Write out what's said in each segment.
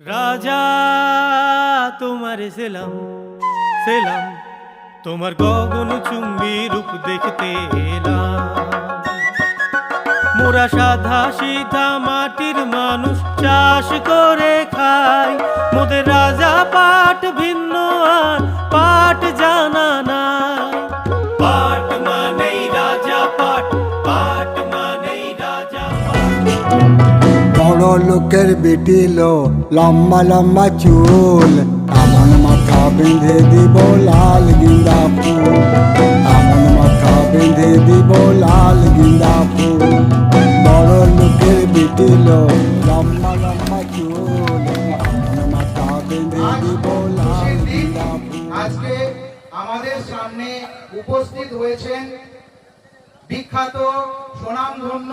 রাজা, তোমার সেলাম সেলাম। তোমার গগন চুম্বি রূপ দেখতে এলাম। মোরা সাধা সিধা মাটির মানুষ চাষ করে খাই। মোদের রাজা পাট ভিন্ন লোকের বেটিল লম্বা লম্বা চুল। এমন মাথা বেঁধে দিব লাল গিন্দা ফুল। এমন মাথা বেঁধে দিব লাল গিন্দা ফুল। বড় লোকের বেটিল লম্বা লম্বা চুল। এমন মাথা বেঁধে দিব লাল গিন্দা ফুল আজকে আমাদের সামনে উপস্থিত হয়েছেন বিখ্যাত সুনামধন্য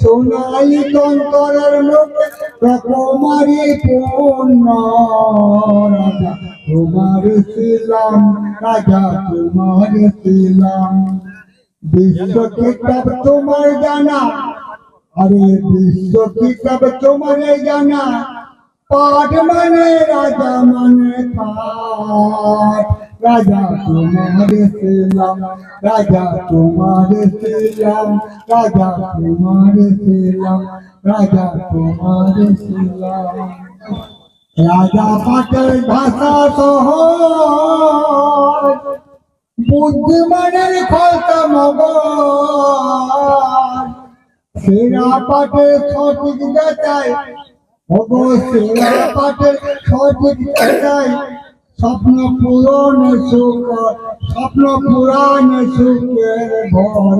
সোনালি তন্তরের লোকে রকমারি পূর্ণ তোমার ছিলাম রাজা, তোমার ছিলাম। বিশ্ব কিতাব তোমার জানা, আরে বিশ্ব কিতাব তোমার জানা, পাঠ মানে রাজা মানে পাঠ। রাজা তোমার ছিলাম রাজা তোমার ছিলাম রাজা তোমার ছিলাম রাজা তোমার ছিলাম রাজা পাটের ভাষা সহ বুদ্ধিমানের খলতা মগজ সেরা পাটের সঠিক যাচাই ওগো সেরা পাটের সঠিক যাচাই স্বপ্ন পূরণ সুখ স্বপ্ন পূরণ সুখের ভর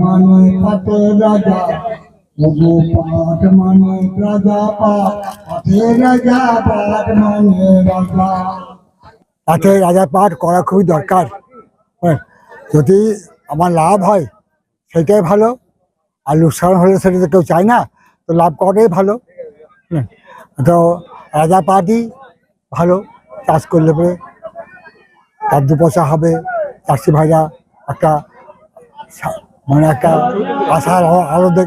মানে মানে রাজা পাট মানে রাজা। পাঠ করা খুবই দরকার। হ্যাঁ, যদি আমার লাভ হয় সেটাই ভালো। আর লোকসান হলে সেটা তো কেউ চায় না তো লাভ করাটাই ভালো। হুম, তো আ পার্টি ভালো চাষ করলে পরে তার দু পয়সা হবে। চাষি ভাইরা একটা মানে একটা আশার আলো দেখ